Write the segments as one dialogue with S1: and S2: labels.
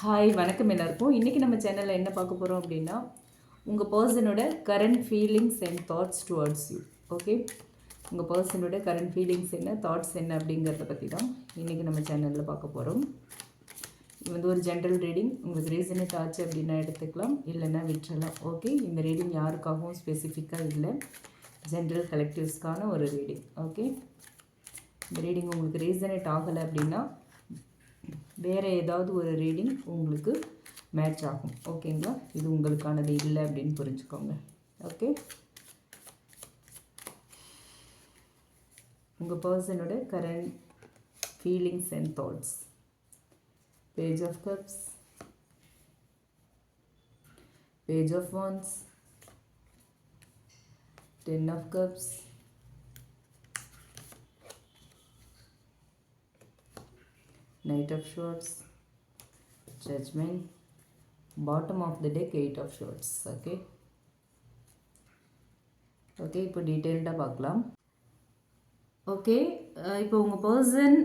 S1: Hi வணக்கம் எல்லாருக்கும். இன்றைக்கி நம்ம சேனலில் என்ன பார்க்க போகிறோம் அப்படின்னா உங்கள் பர்சனோட current feelings and thoughts towards you okay உங்கள் பர்சனோட கரண்ட் ஃபீலிங்ஸ் என்ன தாட்ஸ் என்ன அப்படிங்கிறத பற்றி தான் இன்றைக்கி நம்ம சேனலில் பார்க்க போகிறோம் இது வந்து ஒரு ஜென்ரல் ரீடிங் உங்களுக்கு ரீசனேட் ஆச்சு அப்படின்னா எடுத்துக்கலாம் இல்லைன்னா விட்டுறலாம். ஓகே இந்த ரீடிங் யாருக்காகவும் ஸ்பெசிஃபிக்காக இல்லை. ஜென்ரல் கலெக்டிவ்ஸ்க்கான ஒரு ரீடிங் ஓகே இந்த ரீடிங் உங்களுக்கு ரீசனேட் ஆகலை அப்படின்னா வேறு ஏதாவது ஒரு ரீடிங் உங்களுக்கு மேட்ச் ஆகும். ஓகேங்களா இது உங்களுக்கானது இல்லை அப்படின்னு புரிஞ்சுக்கோங்க. ஓகே உங்கள் பர்சனோட current feelings and thoughts page of cups page of wands ten of cups knight of swords judgment bottom of the deck eight of swords okay? Okay இப்போ டீட்டெயில்டாக பார்க்கலாம். ஓகே இப்போ உங்கள் பர்சன்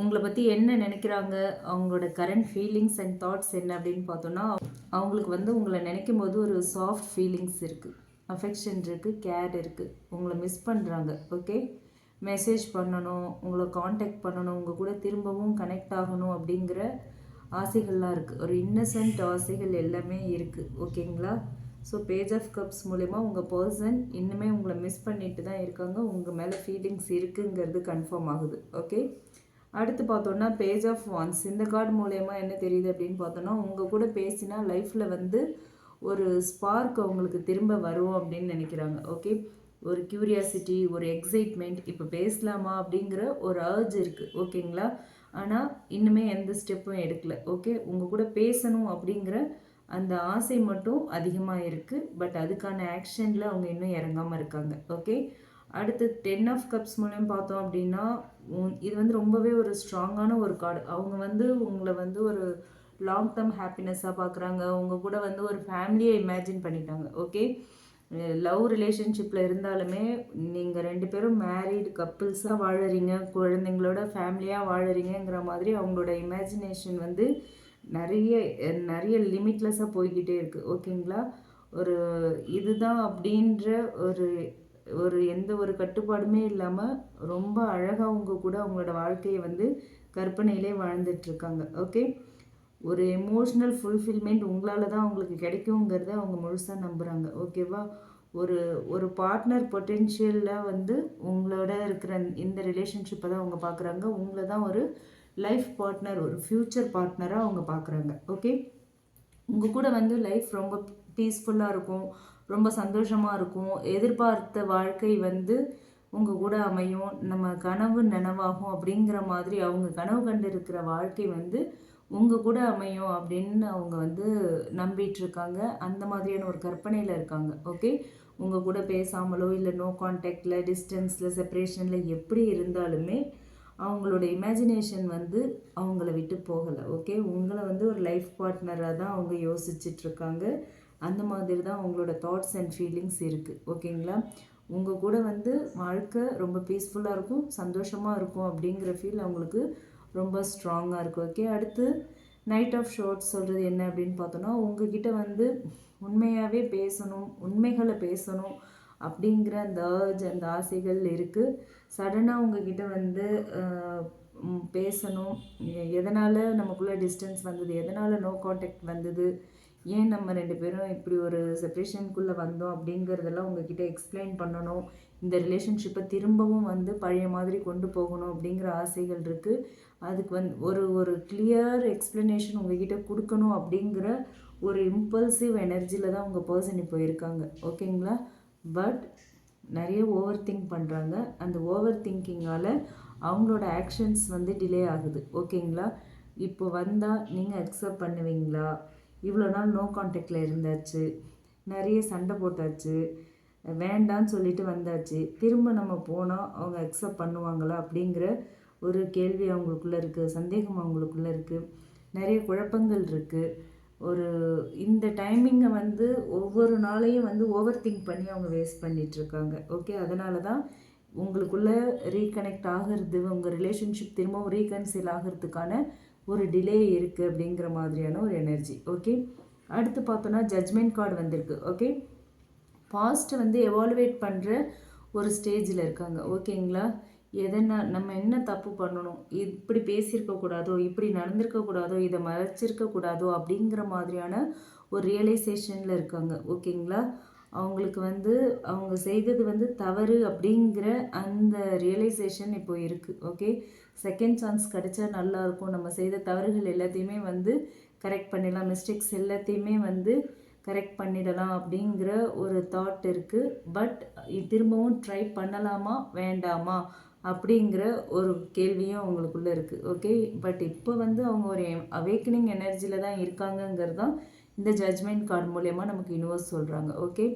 S1: உங்களை பற்றி என்ன நினைக்கிறாங்க? அவங்களோட கரண்ட் ஃபீலிங்ஸ் அண்ட் தாட்ஸ் என்ன அப்படின்னு பார்த்தோன்னா அவங்களுக்கு வந்து உங்களை நினைக்கும் போது ஒரு சாஃப்ட் ஃபீலிங்ஸ் இருக்குது அஃபெக்ஷன் இருக்குது கேர் இருக்குது உங்களை மிஸ் பண்ணுறாங்க ஓகே மெசேஜ் பண்ணணும் உங்களை காண்டாக்ட் பண்ணணும் உங்கள் கூட திரும்பவும் கனெக்ட் ஆகணும் அப்படிங்கிற ஆசைகள்லாம் இருக்குது ஒரு இன்னசென்ட் ஆசைகள் எல்லாமே இருக்குது ஓகேங்களா ஸோ பேஜ் ஆஃப் கப்ஸ் மூலயமா உங்கள் பர்சன் இன்னுமே உங்களை மிஸ் பண்ணிட்டு தான் இருக்காங்க. உங்கள் மேலே ஃபீலிங்ஸ் இருக்குங்கிறது கன்ஃபார்ம் ஆகுது. ஓகே அடுத்து பார்த்தோன்னா பேஜ் ஆஃப் ஒன்ஸ் இந்த கார்டு மூலயமா என்ன தெரியுது அப்படின்னு பார்த்தோன்னா உங்கள் கூட பேசினா லைஃப்பில் வந்து ஒரு ஸ்பார்க் அவங்களுக்கு திரும்ப வரும் அப்படின்னு நினைக்கிறாங்க. ஓகே ஒரு க்யூரியாசிட்டி ஒரு எக்ஸைட்மெண்ட் இப்போ பேசலாமா அப்படிங்கிற ஒரு அர்ஜ் இருக்குது ஓகேங்களா ஆனால் இன்னுமே எந்த ஸ்டெப்பும் எடுக்கல ஓகே உங்கள் கூட பேசணும் அப்படிங்கிற அந்த ஆசை மட்டும் அதிகமாக இருக்குது பட் அதுக்கான ஆக்ஷனில் அவங்க இன்னும் இறங்காமல் இருக்காங்க ஓகே அடுத்து டென் ஆஃப் கப்ஸ் மூலம் பார்த்தோம் அப்படின்னா இது வந்து ரொம்பவே ஒரு ஸ்ட்ராங்கான ஒரு கார்டு அவங்க வந்து உங்களை வந்து ஒரு லாங் டேர்ம் ஹாப்பினஸ்ஸாக பார்க்குறாங்க உங்கள் கூட வந்து ஒரு ஃபேமிலியை இமேஜின் பண்ணிட்டாங்க ஓகே லவ் ரிலேஷன்ஷிப்பில் இருந்தாலுமே நீங்கள் ரெண்டு பேரும் மேரீடு கப்புள்ஸாக வாழறீங்க குழந்தைங்களோட ஃபேமிலியாக வாழறீங்கிற மாதிரி அவங்களோட இமேஜினேஷன் வந்து நிறைய நிறைய லிமிட்லெஸ்ஸாக போய்கிட்டே இருக்குது ஓகேங்களா? ஒரு இதுதான் அப்படின்ற ஒரு ஒரு எந்த ஒரு கட்டுப்பாடுமே இல்லாமல் ரொம்ப அழகாக அவங்க கூட அவங்களோட வாழ்க்கையை வந்து கற்பனையிலே வாழ்ந்துட்டுருக்காங்க ஓகே? ஒரு எமோஷ்னல் ஃபுல்ஃபில்மெண்ட் உங்களால் தான் அவங்களுக்கு கிடைக்குங்கிறத அவங்க முழுசாக நம்புகிறாங்க ஓகேவா ஒரு ஒரு பார்ட்னர் பொட்டென்ஷியலில் வந்து உங்களோட இருக்கிற இந்த ரிலேஷன்ஷிப்பை தான் அவங்க பார்க்குறாங்க உங்களை தான் ஒரு லைஃப் பார்ட்னர் ஒரு ஃப்யூச்சர் பார்ட்னராக அவங்க பார்க்குறாங்க ஓகே உங்கள் கூட வந்து லைஃப் ரொம்ப பீஸ்ஃபுல்லாக இருக்கும் ரொம்ப சந்தோஷமாக இருக்கும். எதிர்பார்த்த வாழ்க்கை வந்து உங்கள் கூட அமையும். நம்ம கனவு நனவாகும் அப்படிங்கிற மாதிரி அவங்க கனவு கண்டு இருக்கிற வாழ்க்கை வந்து உங்கள் கூட அமையும் அப்படின்னு அவங்க வந்து நம்பிட்டு இருக்காங்க அந்த மாதிரியான ஒரு கற்பனையில் இருக்காங்க. ஓகே உங்கள் கூட பேசாமலோ இல்லை நோ கான்டாக்டில் டிஸ்டன்ஸில் செப்பரேஷனில் எப்படி இருந்தாலுமே அவங்களோட இமேஜினேஷன் வந்து அவங்கள விட்டு போகலை. ஓகே உங்களை வந்து ஒரு லைஃப் பார்ட்னராக தான் அவங்க யோசிச்சிட்ருக்காங்க அந்த மாதிரி தான் அவங்களோட தாட்ஸ் அண்ட் ஃபீலிங்ஸ் இருக்குது ஓகேங்களா உங்கள் கூட வந்து வாழ்க்கை ரொம்ப பீஸ்ஃபுல்லாக இருக்கும் சந்தோஷமாக இருக்கும் அப்படிங்கிற ஃபீல் அவங்களுக்கு ரொம்ப ஸ்ட்ராங்காக இருக்குது ஓகே அடுத்து நைட் ஆஃப் ஷோர்ட்ஸ் சொல்கிறது என்ன அப்படின்னு பார்த்தோன்னா உங்ககிட்ட வந்து உண்மையாகவே பேசணும் உண்மைகளை பேசணும் அப்படிங்கிற அந்த அந்த ஆசைகள் இருக்குது சடனாக உங்ககிட்ட வந்து பேசணும். எதனால் நமக்குள்ளே டிஸ்டன்ஸ் வந்தது? எதனால் நோ காண்டாக்ட் வந்தது? ஏன் நம்ம ரெண்டு பேரும் இப்படி ஒரு செப்ரேஷனுக்குள்ளே வந்தோம் அப்படிங்கிறதெல்லாம் உங்ககிட்ட எக்ஸ்பிளைன் பண்ணணும். இந்த ரிலேஷன்ஷிப்பை திரும்பவும் வந்து பழைய மாதிரி கொண்டு போகணும் அப்படிங்கிற ஆசைகள் இருக்குது அதுக்கு வந்து ஒரு ஒரு கிளியர் எக்ஸ்ப்ளனேஷன் உங்ககிட்ட கொடுக்கணும் அப்படிங்கிற ஒரு இம்பல்சிவ் எனர்ஜியில் தான் உங்கள் பர்சன் இப்போ இருக்காங்க. ஓகேங்களா பட் நிறைய ஓவர் திங்க் பண்ணுறாங்க அந்த ஓவர் திங்கிங்கால் அவங்களோட ஆக்ஷன்ஸ் வந்து டிலே ஆகுது. ஓகேங்களா இப்போ வந்தால் நீங்கள் அக்செப்ட் பண்ணுவீங்களா? இவ்வளோ நாள் நோ கான்டாக்டில் இருந்தாச்சு. நிறைய சண்டை போட்டாச்சு. வேண்டான்னு சொல்லிட்டு வந்தாச்சு. திரும்ப நம்ம போனால் அவங்க அக்செப்ட் பண்ணுவாங்களா அப்படிங்கிற ஒரு கேள்வி அவங்களுக்குள்ளே இருக்குது சந்தேகம் அவங்களுக்குள்ளே இருக்குது நிறைய குழப்பங்கள் இருக்குது ஒரு இந்த டைமிங்கை வந்து ஒவ்வொரு நாளையும் வந்து ஓவர் திங்க் பண்ணி அவங்க வேஸ்ட் பண்ணிகிட்ருக்காங்க ஓகே அதனால தான் உங்களுக்குள்ளே ரீகனெக்ட் ஆகிறது உங்கள் ரிலேஷன்ஷிப் திரும்பவும் ரீகன்சில் ஆகிறதுக்கான ஒரு டிலே இருக்குது அப்படிங்கிற மாதிரியான ஒரு எனர்ஜி ஓகே அடுத்து பார்த்தோன்னா ஜட்ஜ்மெண்ட் கார்டு வந்திருக்கு ஓகே பாஸ்ட்டை வந்து எவாலுவேட் பண்ணுற ஒரு ஸ்டேஜில் இருக்காங்க ஓகேங்களா எதனா நம்ம என்ன தப்பு பண்ணணும்? இப்படி பேசியிருக்கக்கூடாதோ இப்படி நடந்திருக்கக்கூடாதோ இதை மறைச்சிருக்கக்கூடாதோ அப்படிங்கிற மாதிரியான ஒரு ரியலைசேஷனில் இருக்காங்க ஓகேங்களா அவங்களுக்கு வந்து அவங்க செய்தது வந்து தவறு அப்படிங்கிற அந்த ரியலைசேஷன் இப்போ இருக்குது ஓகே செகண்ட் சான்ஸ் கிடைச்சா நல்லாயிருக்கும். நம்ம செய்த தவறுகள் எல்லாத்தையுமே வந்து கரெக்ட் பண்ணிடலாம். மிஸ்டேக்ஸ் எல்லாத்தையுமே வந்து கரெக்ட் பண்ணிடலாம் அப்படிங்கிற ஒரு தாட் இருக்குது பட் திரும்பவும் ட்ரை பண்ணலாமா? வேண்டாமா? அப்படிங்கிற ஒரு கேள்வியும் அவங்களுக்குள்ளே இருக்குது ஓகே பட் இப்போ வந்து அவங்க ஒரு அவேக்கனிங் எனர்ஜியில் தான் இருக்காங்கங்கிறது தான் இந்த ஜட்ஜ்மெண்ட் கார்டு மூலயமா நமக்கு யூனிவர்ஸ் சொல்கிறாங்க ஓகே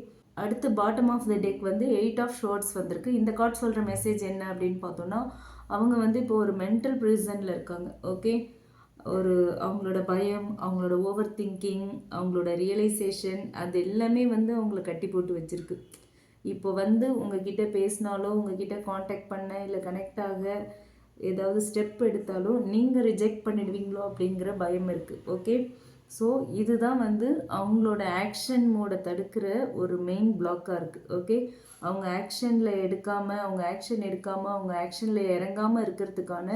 S1: அடுத்து பாட்டம் ஆஃப் த டெக் வந்து எயிட் ஆஃப் ஷோர்ட்ஸ் வந்திருக்கு. இந்த கார்டு சொல்கிற மெசேஜ் என்ன அப்படின்னு பார்த்தோன்னா அவங்க வந்து இப்போ ஒரு மென்டல் ப்ரிசனில் இருக்காங்க ஓகே ஒரு அவங்களோட பயம் அவங்களோட ஓவர் திங்கிங் அவங்களோட ரியலைசேஷன் அது எல்லாமே வந்து அவங்கள கட்டி போட்டு வச்சுருக்கு. இப்போ வந்து உங்ககிட்ட பேசினாலோ உங்ககிட்ட காண்டாக்ட் பண்ண இல்லை கனெக்ட் ஆக ஏதாவது ஸ்டெப் எடுத்தாலும் நீங்கள் ரிஜெக்ட் பண்ணிடுவீங்களோ அப்படிங்கிற பயம் இருக்குது ஓகே ஸோ இதுதான் வந்து அவங்களோட ஆக்ஷன் மோடை தடுக்கிற ஒரு மெயின் பிளாக்காக இருக்குது ஓகே அவங்க ஆக்ஷனில் எடுக்காமல் அவங்க ஆக்ஷன் எடுக்காமல் அவங்க ஆக்ஷனில் இறங்காமல் இருக்கிறதுக்கான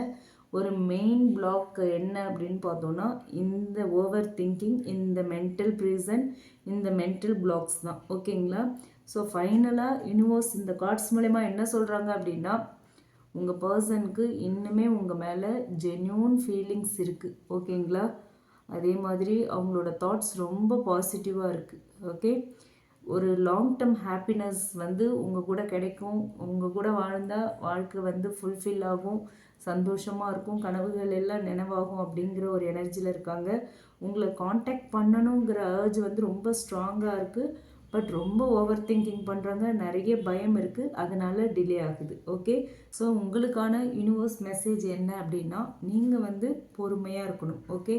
S1: ஒரு மெயின் பிளாக் என்ன அப்படின்னு பார்த்தோன்னா இந்த ஓவர் திங்கிங் இந்த மென்டல் ப்ரீசன் இந்த மென்டல் பிளாக்ஸ் தான். ஓகேங்களா ஸோ ஃபைனலாக யூனிவர்ஸ் இந்த கார்ட்ஸ் மூலயமா என்ன சொல்கிறாங்க அப்படின்னா உங்கள் பர்சனுக்கு இன்னுமே உங்கள் மேலே ஜென்யூன் ஃபீலிங்ஸ் இருக்குது ஓகேங்களா அதே மாதிரி அவங்களோட தாட்ஸ் ரொம்ப பாசிட்டிவாக இருக்குது ஓகே ஒரு லாங் டேர்ம் ஹாப்பினஸ் வந்து உங்கள் கூட கிடைக்கும். உங்கள் கூட வாழ்ந்தால் வாழ்க்கை வந்து ஃபுல்ஃபில் ஆகும். சந்தோஷமாக இருக்கும். கனவுகள் எல்லாம் நினைவாகும் அப்படிங்கிற ஒரு எனர்ஜியில் இருக்காங்க. உங்களை காண்டாக்ட் பண்ணணுங்கிற ஏர்ஜ் வந்து ரொம்ப ஸ்ட்ராங்காக இருக்குது பட் ரொம்ப ஓவர் திங்கிங் பண்ணுறாங்க நிறைய பயம் இருக்குது அதனால் டிலே ஆகுது. ஓகே ஸோ உங்களுக்கான யூனிவர்ஸ் மெசேஜ் என்ன அப்படின்னா நீங்கள் வந்து பொறுமையாக இருக்கணும். ஓகே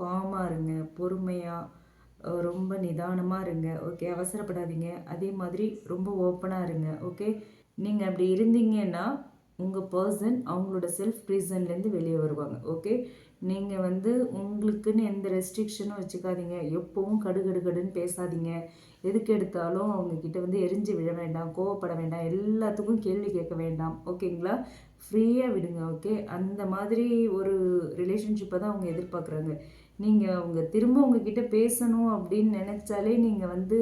S1: காமாக இருங்க பொறுமையாக ரொம்ப நிதானமாக இருங்க. ஓகே அவசரப்படாதீங்க. அதே மாதிரி ரொம்ப ஓப்பனாக இருங்க. ஓகே நீங்கள் அப்படி இருந்தீங்கன்னா உங்கள் பர்சன் அவங்களோட செல்ஃப் ரீசன்லேருந்து வெளியே வருவாங்க. ஓகே நீங்கள் வந்து உங்களுக்குன்னு எந்த ரெஸ்ட்ரிக்ஷனும் வச்சுக்காதீங்க. எப்போவும் கடுகடுகடுன்னு பேசாதீங்க. எதுக்கு எடுத்தாலும் அவங்கக்கிட்ட வந்து எரிஞ்சு விழ வேண்டாம் கோவப்பட வேண்டாம். எல்லாத்துக்கும் கேள்வி கேட்க வேண்டாம். ஓகேங்களா ஃப்ரீயாக விடுங்க. ஓகே அந்த மாதிரி ஒரு ரிலேஷன்ஷிப்பை தான் அவங்க எதிர்பார்க்குறாங்க. நீங்கள் அவங்க திரும்ப உங்ககிட்ட பேசணும் அப்படின்னு நினச்சாலே நீங்கள் வந்து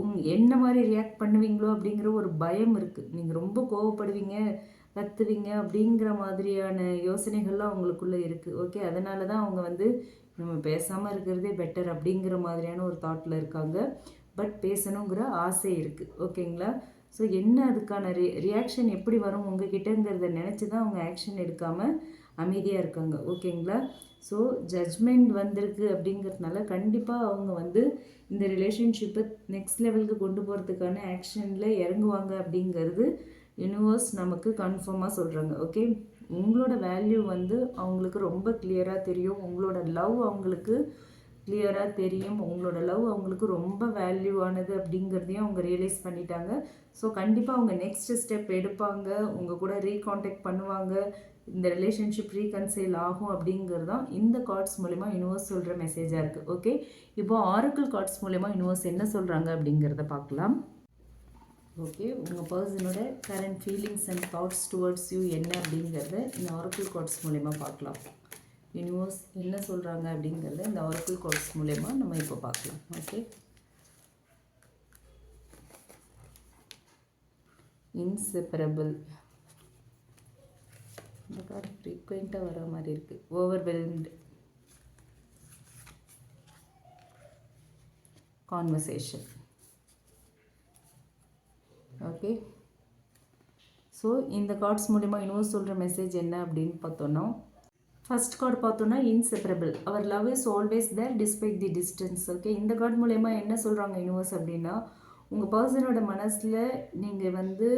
S1: உங் என்ன மாதிரி ரியாக்ட் பண்ணுவீங்களோ அப்படிங்கிற ஒரு பயம் இருக்குது நீங்கள் ரொம்ப கோவப்படுவீங்க கத்துவீங்க அப்படிங்கிற மாதிரியான யோசனைகள்லாம் அவங்களுக்குள்ளே இருக்குது ஓகே அதனால தான் அவங்க வந்து நம்ம பேசாமல் இருக்கிறதே பெட்டர் அப்படிங்கிற மாதிரியான ஒரு தாட்டில் இருக்காங்க. பட் பேசணுங்கிற ஆசை இருக்குது ஓகேங்களா ஸோ என்ன அதுக்கான ரி ரியாக்ஷன் எப்படி வரும் உங்ககிட்டங்கிறத நினச்சி தான் அவங்க ஆக்ஷன் எடுக்காமல் அமைதியாக இருக்காங்க. ஓகேங்களா ஸோ ஜட்ஜ்மெண்ட் வந்திருக்கு அப்படிங்கிறதுனால கண்டிப்பாக அவங்க வந்து இந்த ரிலேஷன்ஷிப்பை நெக்ஸ்ட் லெவலுக்கு கொண்டு போகிறதுக்கான ஆக்ஷனில் இறங்குவாங்க அப்படிங்கிறது யூனிவர்ஸ் நமக்கு கன்ஃபார்மாக சொல்கிறாங்க ஓகே உங்களோட வேல்யூ வந்து அவங்களுக்கு ரொம்ப கிளியராக தெரியும். உங்களோட லவ் அவங்களுக்கு கிளியராக தெரியும். உங்களோட லவ் அவங்களுக்கு ரொம்ப வேல்யூவானது அப்படிங்கிறதையும் அவங்க ரியலைஸ் பண்ணிட்டாங்க. ஸோ கண்டிப்பாக அவங்க நெக்ஸ்ட் ஸ்டெப் எடுப்பாங்க. உங்கள் கூட ரீகான்டாக்ட் பண்ணுவாங்க. இந்த ரிலேஷன்ஷிப் ரீகன்சைல் ஆகும் அப்படிங்கிறது தான் இந்த கார்ட்ஸ் மூலிமா யூனிவர்ஸ் சொல்கிற மெசேஜாக இருக்குது ஓகே இப்போ ஆரக்கிள் கார்ட்ஸ் மூலிமா யூனிவர்ஸ் என்ன சொல்கிறாங்க அப்படிங்கிறத பார்க்கலாம். ஓகே உங்கள் பர்சனோட current feelings and thoughts towards you என்ன அப்படிங்கிறத இந்த ஆரக்கிள் கார்ட்ஸ் மூலிமா பார்க்கலாம். யூனிவர்ஸ் என்ன சொல்கிறாங்க அப்படிங்கிறத இந்த ஆரக்கிள் கார்ட்ஸ் மூலயமா நம்ம இப்போ பார்க்கலாம். ஓகே இன்செப்பரபிள் இந்த கார்டு ஃப்ரீக்வெண்ட்டாக வர மாதிரி இருக்குது ஓவர்வெல்ம்டு கான்வர்சேஷன் ஓகே ஸோ இந்த கார்ட்ஸ் மூலிமா இன்னும் சொல்கிற மெசேஜ் என்ன அப்படின்னு பார்த்தோன்னா ஃபஸ்ட் கார்டு பார்த்தோன்னா inseparable our love is always there despite the distance okay இந்த கார்டு மூலயமா என்ன சொல்கிறாங்க யூனிவர்ஸ் அப்படின்னா உங்கள் பர்சனோட மனசில் நீங்கள் வந்து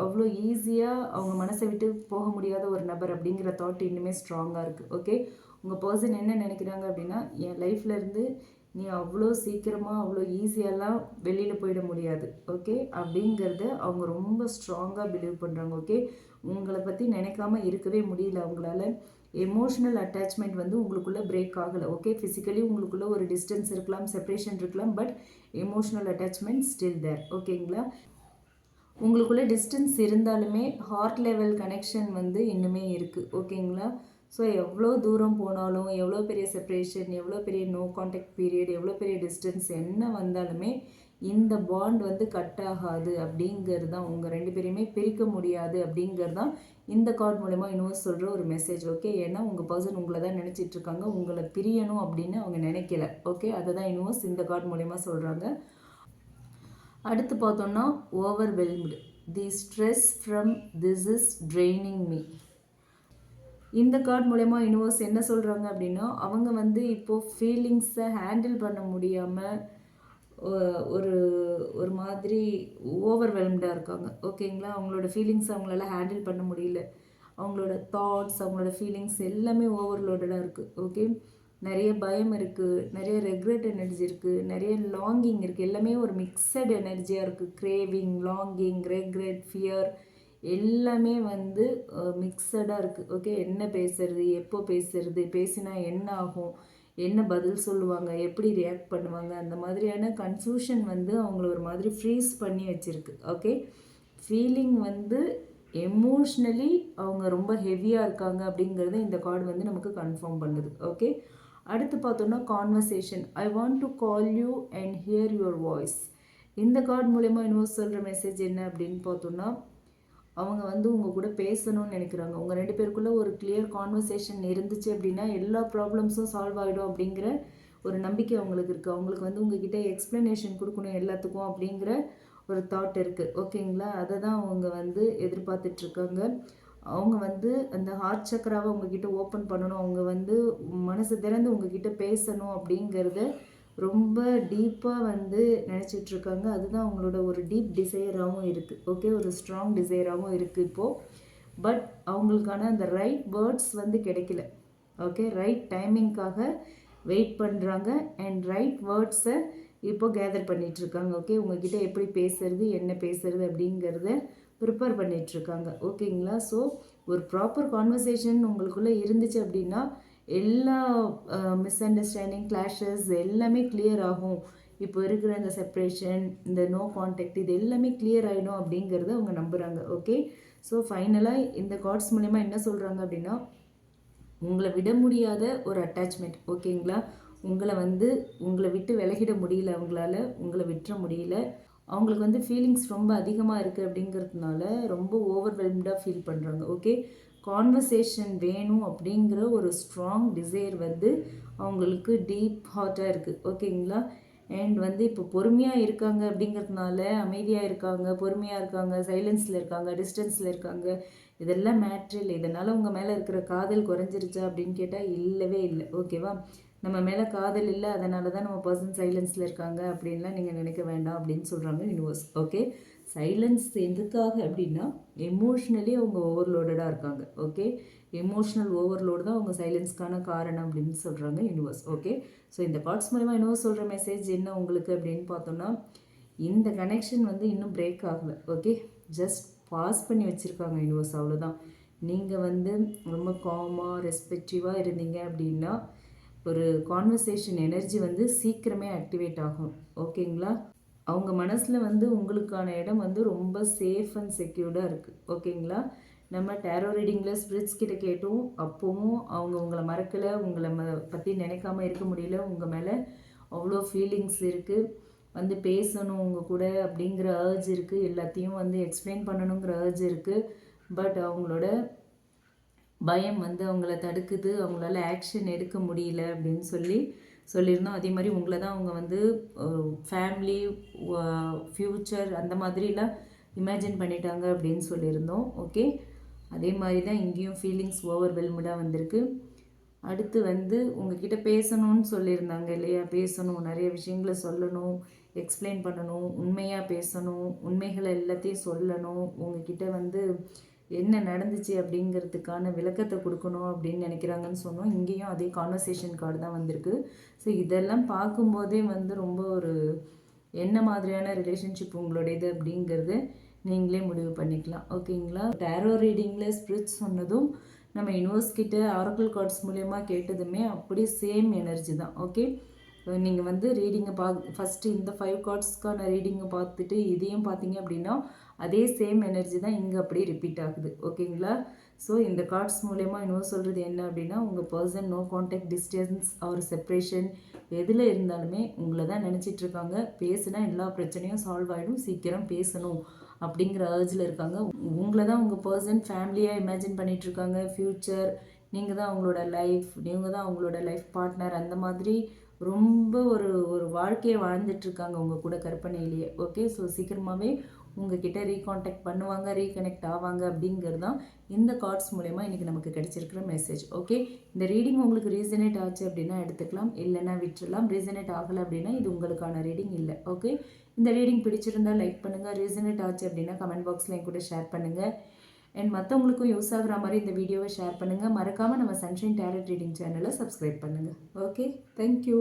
S1: அவ்வளோ ஈஸியாக அவங்க மனசை விட்டு போக முடியாத ஒரு நபர் அப்படிங்கிற தாட் இன்னுமே ஸ்ட்ராங்காக இருக்குது ஓகே உங்கள் பர்சன் என்ன நினைக்கிறாங்க அப்படின்னா என் லைஃப்லேருந்து நீ அவ்வளோ சீக்கிரமாக அவ்வளோ ஈஸியாலாம் வெளியில் போயிட முடியாது ஓகே அப்படிங்கிறத அவங்க ரொம்ப ஸ்ட்ராங்காக பிலீவ் பண்ணுறாங்க ஓகே உங்களை பற்றி நினைக்காம இருக்கவே முடியல அவங்களால. எமோஷ்னல் அட்டாச்மெண்ட் வந்து உங்களுக்குள்ளே பிரேக் ஆகலை. ஓகே ஃபிசிக்கலி உங்களுக்குள்ளே ஒரு டிஸ்டன்ஸ் இருக்கலாம் செப்ரேஷன் இருக்கலாம் but emotional attachment still there ஓகேங்களா உங்களுக்குள்ளே டிஸ்டன்ஸ் இருந்தாலுமே ஹார்ட் லெவல் கனெக்ஷன் வந்து இன்னுமே இருக்குது ஓகேங்களா ஸோ எவ்வளோ தூரம் போனாலும் எவ்வளோ பெரிய செப்ரேஷன் எவ்வளோ பெரிய நோ காண்டாக்ட் பீரியட் எவ்வளோ பெரிய டிஸ்டன்ஸ் என்ன வந்தாலுமே இந்த பாண்ட் வந்து கட் ஆகாது அப்படிங்கிறது தான். உங்கள் ரெண்டு பேரையுமே பிரிக்க முடியாது அப்படிங்கிறது தான் இந்த கார்டு மூலயமா யூனிவர்ஸ் சொல்கிற ஒரு மெசேஜ் ஓகே ஏன்னா உங்கள் பர்சன் உங்களை தான் நினச்சிட்டு இருக்காங்க. உங்களை பிரியணும் அப்படின்னு அவங்க நினைக்கல ஓகே அதை தான் யூனிவர்ஸ் இந்த கார்டு மூலயமா சொல்கிறாங்க அடுத்து பார்த்தோம்னா overwhelmed the stress from this is draining me இந்த கார்டு மூலயமா யூனிவர்ஸ் என்ன சொல்கிறாங்க அப்படின்னா அவங்க வந்து இப்போது ஃபீலிங்ஸை ஹேண்டில் பண்ண முடியாமல் ஒரு ஒரு மாதிரி ஓவர்வெல்ம்டாக இருக்காங்க. ஓகேங்களா அவங்களோட ஃபீலிங்ஸ் அவங்களால ஹேண்டில் பண்ண முடியல. அவங்களோட தாட்ஸ் அவங்களோட ஃபீலிங்ஸ் எல்லாமே ஓவர்லோடடாக இருக்குது ஓகே நிறைய பயம் இருக்குது நிறைய ரெக்ரெட் எனர்ஜி இருக்குது நிறைய லாங்கிங் இருக்குது எல்லாமே ஒரு மிக்சட் எனர்ஜியாக இருக்குது கிரேவிங் லாங்கிங் ரெக்ரெட் ஃபியர் எல்லாமே வந்து மிக்சடாக இருக்குது ஓகே என்ன பேசுறது? எப்போ பேசுறது? பேசினா என்ன ஆகும்? என்ன பதில் சொல்லுவாங்க எப்படி ரியாக்ட் பண்ணுவாங்க அந்த மாதிரியான கன்ஃபியூஷன் வந்து அவங்கள ஒரு மாதிரி ஃப்ரீஸ் பண்ணி வச்சுருக்கு ஓகே ஃபீலிங் வந்து எமோஷ்னலி அவங்க ரொம்ப ஹெவியாக இருக்காங்க அப்படிங்கிறத இந்த கார்டு வந்து நமக்கு கன்ஃபார்ம் பண்ணுது ஓகே அடுத்து பார்த்தோன்னா conversation I want to call you and hear your voice இந்த கார்டு மூலயமா இன்னொரு சொல்கிற மெசேஜ் என்ன அப்படின்னு பார்த்தோன்னா அவங்க வந்து உங்கள் கூட பேசணும்னு நினைக்கிறாங்க. உங்கள் ரெண்டு பேருக்குள்ளே ஒரு கிளியர் கான்வர்சேஷன் இருந்துச்சு அப்படின்னா எல்லா ப்ராப்ளம்ஸும் சால்வ் ஆகிடும் அப்படிங்கிற ஒரு நம்பிக்கை அவங்களுக்கு இருக்குது அவங்களுக்கு வந்து உங்ககிட்ட எக்ஸ்ப்ளனேஷன் கொடுக்கணும் எல்லாத்துக்கும் அப்படிங்கிற ஒரு தாட் இருக்குது ஓகேங்களா அதை தான் அவங்க வந்து எதிர்பார்த்துட்ருக்காங்க அவங்க வந்து அந்த ஹார்ட் சக்கராவை உங்ககிட்ட ஓப்பன் பண்ணணும். அவங்க வந்து மனசு திறந்து உங்ககிட்ட பேசணும் அப்படிங்கிறத ரொம்ப டீப்பாக வந்து நினச்சிட்ருக்காங்க. அதுதான் அவங்களோட ஒரு டீப் டிசையராகவும் இருக்குது ஓகே ஒரு ஸ்ட்ராங் டிசையராகவும் இருக்குது இப்போது பட் அவங்களுக்கான அந்த ரைட் வேர்ட்ஸ் வந்து கிடைக்கல. ஓகே ரைட் டைமிங்க்காக வெயிட் பண்ணுறாங்க அண்ட் ரைட் வேர்ட்ஸை இப்போ கேதர் பண்ணிகிட்ருக்காங்க ஓகே உங்ககிட்ட எப்படி பேசுறது என்ன பேசுறது அப்படிங்கிறத ப்ரிப்பேர் பண்ணிகிட்ருக்காங்க ஓகேங்களா ஸோ ஒரு ப்ராப்பர் கான்வர்சேஷன் உங்களுக்குள்ளே இருந்துச்சு அப்படின்னா எல்லா மிஸ் அண்டர்ஸ்டாண்டிங் கிளாஷஸ் எல்லாமே கிளியர் ஆகும். இப்போ இருக்கிற இந்த செப்ரேஷன் இந்த நோ காண்டாக்ட் இது எல்லாமே கிளியர் ஆகிடும் அப்படிங்கிறத அவங்க நம்புகிறாங்க ஓகே ஸோ ஃபைனலாக இந்த கார்ட்ஸ் மூலிமா என்ன சொல்கிறாங்க அப்படின்னா உங்களை விட முடியாத ஒரு அட்டாச்மெண்ட் ஓகேங்களா உங்களை வந்து உங்களை விட்டு விலகிட முடியல அவங்களால உங்களை விட்டுற முடியல. அவங்களுக்கு வந்து ஃபீலிங்ஸ் ரொம்ப அதிகமாக இருக்குது அப்படிங்கிறதுனால ரொம்ப ஓவர்வெல்ம்டாக ஃபீல் பண்ணுறாங்க ஓகே கான்வர்சேஷன் வேணும் அப்படிங்கிற ஒரு ஸ்ட்ராங் டிசைர் வந்து அவங்களுக்கு டீப் ஹார்ட்டாக இருக்குது ஓகேங்களா அண்ட் வந்து இப்போ பொறுமையாக இருக்காங்க அப்படிங்கிறதுனால அமைதியாக இருக்காங்க பொறுமையாக இருக்காங்க சைலன்ஸில் இருக்காங்க டிஸ்டன்ஸில் இருக்காங்க இதெல்லாம் மேட்ரு இல்லை. இதனால் உங்கள் மேலே இருக்கிற காதல் குறைஞ்சிருச்சா அப்படின்னு கேட்டால் இல்லவே இல்லை. ஓகேவா நம்ம மேலே காதல் இல்லை அதனால தான் நம்ம பர்சன் சைலன்ஸில் இருக்காங்க அப்படின்லாம் நீங்கள் நினைக்க வேண்டாம் அப்படின்னு சொல்கிறாங்க யூனிவர்ஸ் ஓகே சைலன்ஸ் எதுக்காக அப்படின்னா எமோஷ்னலி அவங்க ஓவர்லோடடாக இருக்காங்க ஓகே எமோஷ்னல் ஓவர்லோடு தான் அவங்க சைலன்ஸ்க்கான காரணம் அப்படின்னு சொல்கிறாங்க யூனிவர்ஸ் ஓகே ஸோ இந்த கார்ட்ஸ் மூலிமா யூனிவர்ஸ் சொல்கிற மெசேஜ் என்ன உங்களுக்கு அப்படின்னு பார்த்தோம்னா இந்த கனெக்ஷன் வந்து இன்னும் பிரேக் ஆகலை ஓகே ஜஸ்ட் பாஸ் பண்ணி வச்சுருக்காங்க யூனிவர்ஸ் அவ்வளோதான் நீங்கள் வந்து ரொம்ப காமாக ரெஸ்பெக்டிவாக இருந்தீங்க அப்படின்னா ஒரு கான்வர்சேஷன் எனர்ஜி வந்து சீக்கிரமே ஆக்டிவேட் ஆகும் ஓகேங்களா அவங்க மனசில் வந்து உங்களுக்கான இடம் வந்து ரொம்ப சேஃப் அண்ட் செக்யூர்டாக இருக்குது ஓகேங்களா? நம்ம டேரோ ரீடிங்கில் ஸ்பிரிட்ஸ் கிட்ட கேட்டோம். அப்போவும் அவங்க உங்களை மறக்கலை உங்களை ம பற்றி நினைக்காம இருக்க முடியல. உங்கள் மேலே அவ்வளோ ஃபீலிங்ஸ் இருக்குது வந்து பேசணும் உங்கள் கூட அப்படிங்கிற ஏர்ஜ் இருக்குது எல்லாத்தையும் வந்து எக்ஸ்பிளைன் பண்ணணுங்கிற ஏர்ஜ் இருக்குது பட் அவங்களோட பயம் வந்து அவங்கள தடுக்குது. அவங்களால ஆக்ஷன் எடுக்க முடியல அப்படின்னு சொல்லி சொல்லியிருந்தோம். அதே மாதிரி உங்களை தான் அவங்க வந்து ஃபேமிலி ஃப்யூச்சர் அந்த மாதிரிலாம் இமேஜின் பண்ணிட்டாங்க அப்படின்னு சொல்லியிருந்தோம். ஓகே அதே மாதிரி தான் இங்கேயும் ஃபீலிங்ஸ் ஓவர் வெல்முடாக வந்திருக்கு. அடுத்து வந்து உங்ககிட்ட பேசணும்னு சொல்லியிருந்தாங்க இல்லையா? பேசணும் நிறைய விஷயங்களை சொல்லணும் எக்ஸ்பிளைன் பண்ணணும் உண்மையாக பேசணும் உண்மைகளை எல்லாத்தையும் சொல்லணும். உங்ககிட்ட வந்து என்ன நடந்துச்சு அப்படிங்கிறதுக்கான விளக்கத்தை கொடுக்கணும் அப்படின்னு நினைக்கிறாங்கன்னு சொன்னோம். இங்கேயும் அதே கான்வர்சேஷன் கார்டு தான் வந்திருக்கு. ஸோ இதெல்லாம் பார்க்கும்போதே வந்து ரொம்ப ஒரு என்ன மாதிரியான ரிலேஷன்ஷிப் உங்களுடையது அப்படிங்கிறது நீங்களே முடிவு பண்ணிக்கலாம். ஓகேங்களா டேரோ ரீடிங்கில் ஸ்பிரிட்ஸ் சொன்னதும் நம்ம யூனிவர்ஸ் கிட்ட ஆரக்கிள் கார்ட்ஸ் மூலயமா கேட்டதுமே அப்படியே சேம் எனர்ஜி தான். ஓகே நீங்கள் வந்து ரீடிங்கை பா ஃபஸ்ட்டு இந்த ஃபைவ் கார்ட்ஸ்க்கான ரீடிங்கை பார்த்துட்டு இதையும் பார்த்தீங்க அப்படின்னா அதே சேம் எனர்ஜி தான் இங்கே அப்படியே ரிப்பீட் ஆகுது. ஓகேங்களா ஸோ இந்த கார்ட்ஸ் மூலயமா இன்னும் சொல்கிறது என்ன அப்படின்னா உங்கள் person no contact distance or separation எதில் இருந்தாலுமே உங்களை தான் நினச்சிட்ருக்காங்க பேசுனா எல்லா பிரச்சனையும் சால்வ் ஆகிடும் சீக்கிரம் பேசணும் அப்படிங்கிற ஏர்ஜில் இருக்காங்க. உங்களை தான் உங்கள் பர்சன் ஃபேமிலியாக இமேஜின் பண்ணிகிட்ருக்காங்க ஃப்யூச்சர் நீங்கள் தான் அவங்களோட லைஃப் நீங்கள் தான் அவங்களோட லைஃப் பார்ட்னர் அந்த மாதிரி ரொம்ப ஒரு ஒரு வாழ்க்கையை வாழ்ந்துட்டுருக்காங்க உங்கள் கூட கற்பனையிலேயே. ஓகே ஸோ சீக்கிரமாகவே உங்ககிட்ட ரீகான்டாக்ட் பண்ணுவாங்க ரீகனெக்ட் ஆவாங்க அப்படிங்கிறது தான் இந்த கார்ட்ஸ் மூலயமா இன்றைக்கி நமக்கு கிடச்சிருக்கிற மெசேஜ் ஓகே இந்த ரீடிங் உங்களுக்கு ரீசனேட் ஆச்சு அப்படின்னா எடுத்துக்கலாம். இல்லைன்னா விட்டுடலாம் ரீசனேட் ஆகலை அப்படின்னா இது உங்களுக்கான ரீடிங் இல்லை. ஓகே இந்த ரீடிங் பிடிச்சிருந்தால் லைக் பண்ணுங்கள் ரீசனேட் ஆச்சு அப்படின்னா கமெண்ட் பாக்ஸில் என் கூட ஷேர் பண்ணுங்கள் அண்ட் மற்றவங்களுக்கும் யூஸ் ஆகிற மாதிரி இந்த வீடியோவை ஷேர் பண்ணுங்கள் மறக்காமல் நம்ம சன்ஷைன் டேரட் ரீடிங் சேனலை சப்ஸ்கிரைப் பண்ணுங்கள் ஓகே தேங்க்யூ